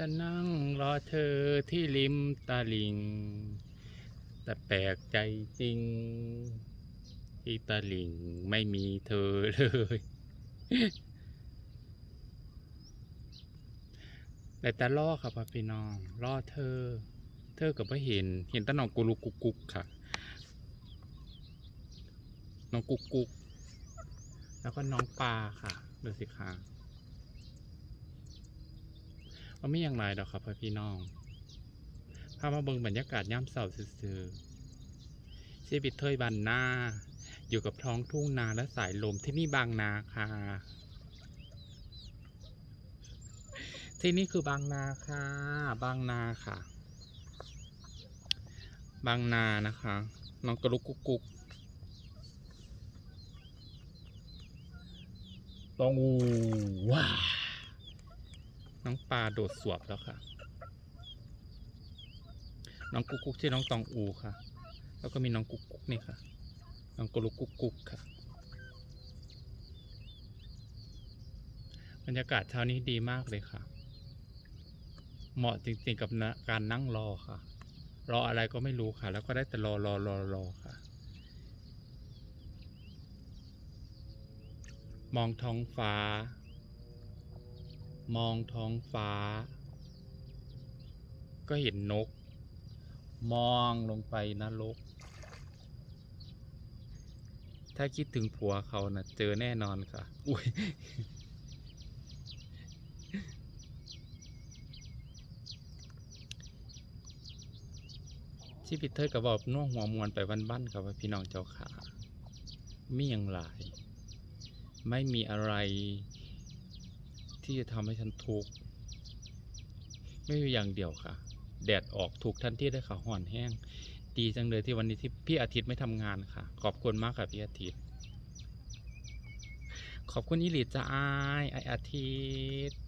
จะนั่งรอเธอที่ริมตาลิง แต่แปลกใจจริง ที่ตาลิงไม่มีเธอเลย แต่แต่ล่อค่ะพ่อพี่น้องล่อเธอ เธอกับพ่เห็น เห็นแตะน้องกุลุกกุกกุกค่ะ น้องกุกกุก แล้วก็น้องปลาค่ะ ดูสิค่ะ มันไม่อย่างไรดอกครับพ่อพี่น้องพามาเบิ่งบรรยากาศย่ำเสาซื่อๆชีวิตเทยบันหน้า อยู่กับท้องทุ่งนาและสายลมที่นี่บางนาค่ะ ที่นี่คือบางนาค่ะ บางนาค่ะ บางนานะคะน้องกระลุกกุกกุกตองอูว้า น้องปลาโดดสวบแล้วค่ะ น้องกุ๊กกุ๊กชื่อน้องตองอูค่ะ แล้วก็มีน้องกุ๊กกุ๊กนี่ค่ะ น้องกลุกกุ๊กกุ๊กค่ะ บรรยากาศเช้านี้ดีมากเลยค่ะ เหมาะจริงๆกับนะการนั่งรอค่ะ รออะไรก็ไม่รู้ค่ะ แล้วก็ได้แต่รอรอรอรอค่ะ มองท้องฟ้า มองท้องฟ้า ก็เห็นนก มองลงไปนรก ถ้าคิดถึงผัวเขานะ่ะ เจอแน่นอนค่ะ อุ้ยชีวิตเธอกับบอกน่วงหัวมวนไปวันบ้านกับว่าพี่น้องเจ้าขาไมีอย่างหลาย ไม่มีอะไร ที่จะทำให้ฉันทุกข์ไม่มีอย่างเดียวค่ะ แดดออกถูกทันที่ได้ค่ะห่อนแห้ง ดีจังเลยที่วันนี้ที่พี่อาทิตย์ไม่ทำงานค่ะ ขอบคุณมากค่ะพี่อาทิตย์ ขอบคุณอิริจ้าอายไออาทิตย์